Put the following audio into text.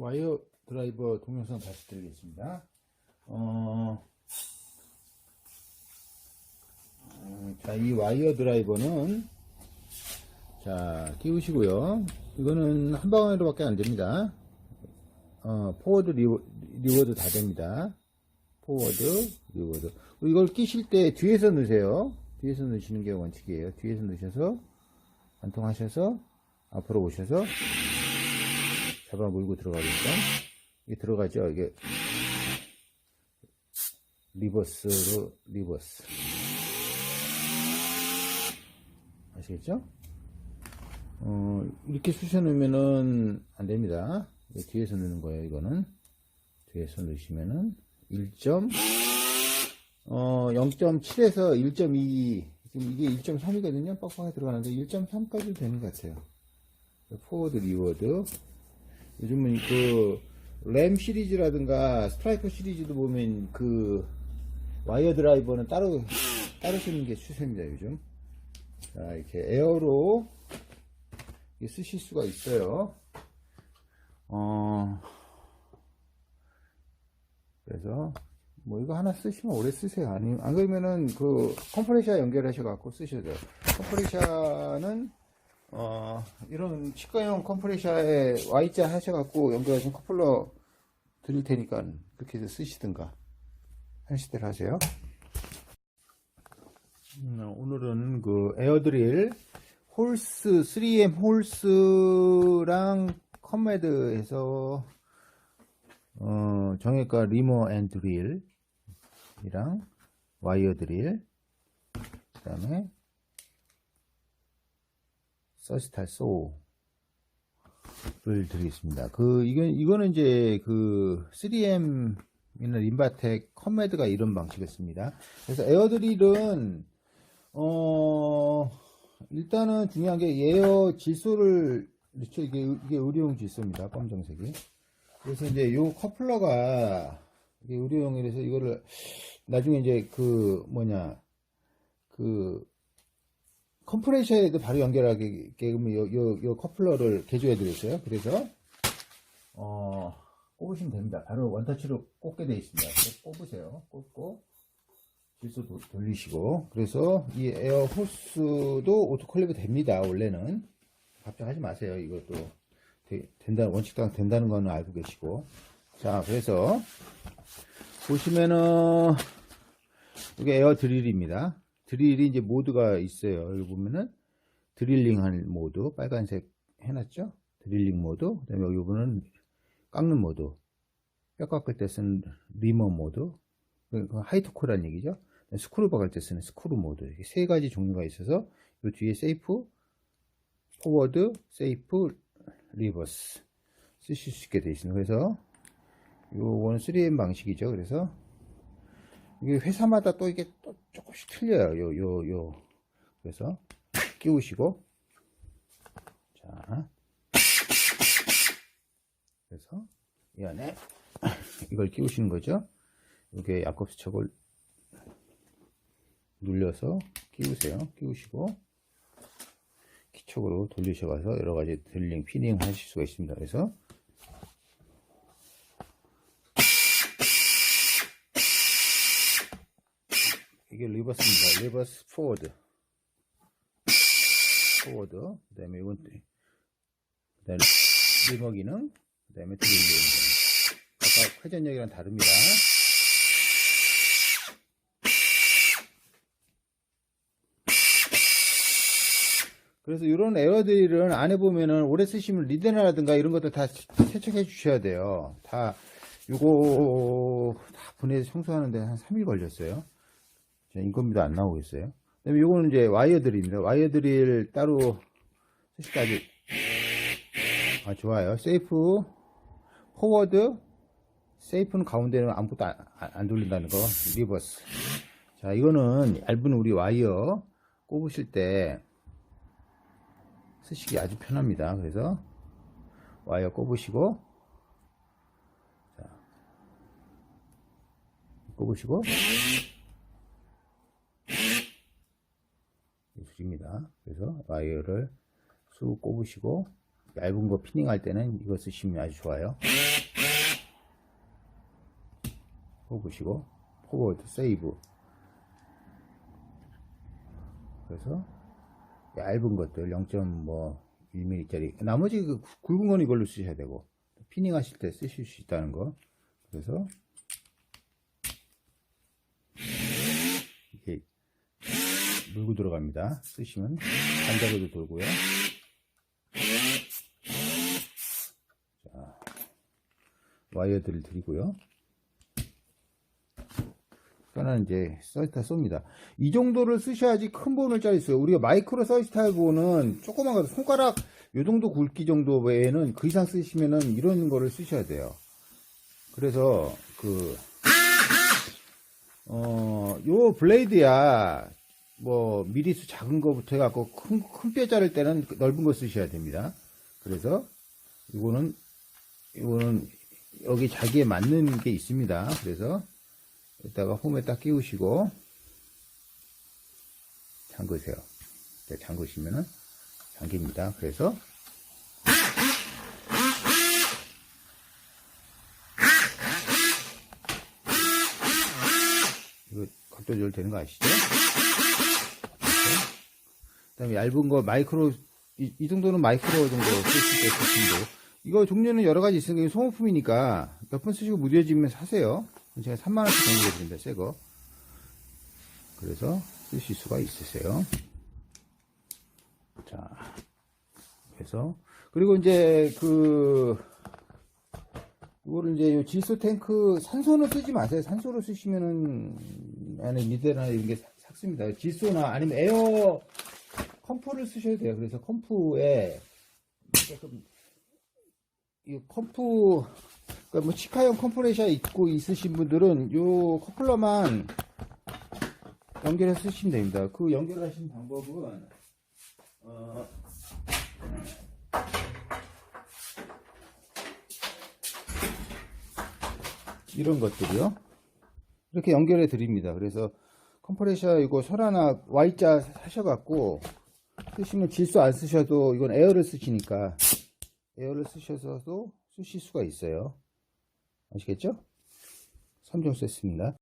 와이어 드라이버 동영상 다시 드리겠습니다. 어, 어, 자, 이 와이어 드라이버는 자, 끼우시고요. 이거는 한 방울로밖에 안 됩니다. 어, 포워드, 리워, 리워드 다 됩니다. 포워드, 리워드. 이걸 끼실 때 뒤에서 넣으세요. 뒤에서 넣으시는 게 원칙이에요. 뒤에서 넣으셔서, 관통하셔서, 앞으로 오셔서, 잡아 물고 들어가니까, 이게 들어가죠. 이게, 리버스로, 리버스. 아시겠죠? 어, 이렇게 쑤셔 넣으면은 안 됩니다. 이거 뒤에서 넣는 거예요, 이거는. 뒤에서 넣으시면은 1점, 어, 0.7에서 1.2, 지금 이게 1.3이거든요. 빡빡하게 들어가는데 1.3까지 되는 것 같아요. 포워드, 리워드. 요즘은 그, 램 시리즈라든가 스트라이커 시리즈도 보면 그, 와이어 드라이버는 따로, 따로 쓰는 게 추세입니다, 요즘. 자, 이렇게 에어로 쓰실 수가 있어요. 어, 그래서, 뭐, 이거 하나 쓰시면 오래 쓰세요. 아니, 안 그러면은 그, 컴프레셔 연결하셔 갖고 쓰셔도 돼요. 컴프레셔는, 어, 이런 치과용 컴프레셔에 Y자 하셔갖고 연결하신 커플러 드릴 테니까 그렇게 해서 쓰시든가 하실 대로 하세요. 음, 오늘은 그 에어드릴 홀스 3M 홀스랑 컴매드에서 어, 정형외과 리머 앤 드릴이랑 와이어 드릴 그 다음에 서시탈 소를 드리겠습니다. 그 이건 이거는 이제 그 3M 이나 림바텍 컴매드가 이런 방식이었습니다. 그래서 에어드릴은 어, 일단은 중요한 게 예어 질소를, 그렇죠. 이게, 이게 의료용 질소입니다. 검정색이. 그래서 이제 요 커플러가, 이게 의료용이라서 이거를, 나중에 이제 그, 뭐냐, 그, 컴프레셔에도 바로 연결하게끔 요, 요, 요 커플러를 개조해 드렸어요. 그래서, 어, 꼽으시면 됩니다. 바로 원터치로 꽂게 되어 있습니다. 꼽으세요. 꼽고, 질소 도- 돌리시고 그래서 이 에어 호스도 오토클리브 됩니다 원래는 걱정하지 마세요 이것도 되- 된다 원칙상 된다는 거는 알고 계시고 자 그래서 보시면은 이게 에어 드릴입니다 드릴이 이제 모드가 있어요 여기 보면은 드릴링 할 모드 빨간색 해놨죠 드릴링 모드 그 다음에 여기 보면 깎는 모드 뼈 깎을 때 쓰는 리머 모드 그 하이트코란 얘기죠. 스크루 박을 때 쓰는 스크루 모드. 이렇게 세 가지 종류가 있어서 이 뒤에 세이프, 포워드, 세이프, 리버스 쓰실 수 있게 되어 있습니다. 그래서 요거는 3M 방식이죠. 그래서 이게 회사마다 또 이게 또 조금씩 틀려요. 요, 요, 요. 그래서 끼우시고 자 그래서 이 안에 이걸 끼우시는 거죠. 이게 약곱수척을 눌려서 끼우세요. 끼우시고 키촉으로 돌리셔가서 여러 가지 드릴링, 피닝 하실 수가 있습니다. 그래서 이게 리버스입니다. 리버스 포워드. 포워드. 그 다음에 이건 그 다음에 리버 기능. 그 다음에 드릴링 기능. 아까 회전력이랑 다릅니다. 그래서 이런 에어드릴은 안에 보면은 오래 쓰시면 리드나라든가 이런 것들 다 세척해 주셔야 돼요. 다 요거 다 분해해서 청소하는데 한 3일 걸렸어요. 자, 인건비도 안 나오고 있어요. 그다음에 요거는 이제 와이어 드릴입니다. 와이어 드릴 따로 쓰실 때 아주 아 좋아요. 세이프 포워드 세이프는 가운데는 아무것도 안, 안- 안 돌린다는 거 리버스 자 이거는 얇은 우리 와이어 꼽으실 때 쓰시기 아주 편합니다 그래서 와이어 꼽으시고 자 꼽으시고 이 줄입니다. 그래서 와이어를 쑥 꼽으시고 얇은 거 피닝할 때는 이거 쓰시면 아주 좋아요. 뽑으시고 포워드 세이브. 그래서 얇은 것들 0.1mm짜리 나머지 그 굵은 건 이걸로 쓰셔야 되고 피닝 하실 때 쓰실 수 있다는 거. 그래서 이게 물고 들어갑니다 쓰시면 반작에도 돌고요 자 와이어들을 드리고요 그러니까 이제 서스타 쏩니다. 이 정도를 쓰셔야지 큰 본을 짜리 써요. 우리가 마이크로 서스타 본은 조그만 거 손가락 요 정도 굵기 정도 외에는 그 이상 쓰시면은 이런 거를 쓰셔야 돼요. 그래서 그 어, 요 블레이드야 뭐 미리수 작은 거부터 해갖고 큰, 큰 뼈 자를 때는 넓은 거 쓰셔야 됩니다. 그래서 이거는 이거는 여기 자기에 맞는 게 있습니다. 그래서 이따가 홈에 딱 끼우시고 잠그세요. 네, 잠그시면은 잠깁니다. 그래서 이거 각도 조절 되는 거 아시죠? 그 다음에 얇은 거 마이크로 이, 이 정도는 마이크로 정도 때 쓰시면 되고 이거 종류는 여러 가지 있으니까 소모품이니까 몇 번 쓰시고 무뎌지면 사세요. 제가 3만 원씩 정도 드립니다, 새 거. 그래서 쓰실 수가 있으세요. 자, 그래서, 그리고 이제 그, 이거를 이제 요 질소 탱크 산소는 쓰지 마세요. 산소로 쓰시면은, 안에 미대나 이런 게 삭- 삭습니다. 질소나 아니면 에어 컴프를 쓰셔야 돼요. 그래서 컴프에 조금 이 컴프 그러니까 뭐 치카형 컴프레셔 있고 있으신 분들은 요 커플러만 연결해 서 쓰시면 됩니다. 그 연결하시는 방법은 어, 이런 것들이요. 이렇게 연결해 드립니다. 그래서 컴프레셔 이거 설 하나 Y자 사셔갖고 쓰시면 질소 안 쓰셔도 이건 에어를 쓰시니까 에어를 쓰셔서도 쓰실 수가 있어요. 아시겠죠? 3종 세트입니다.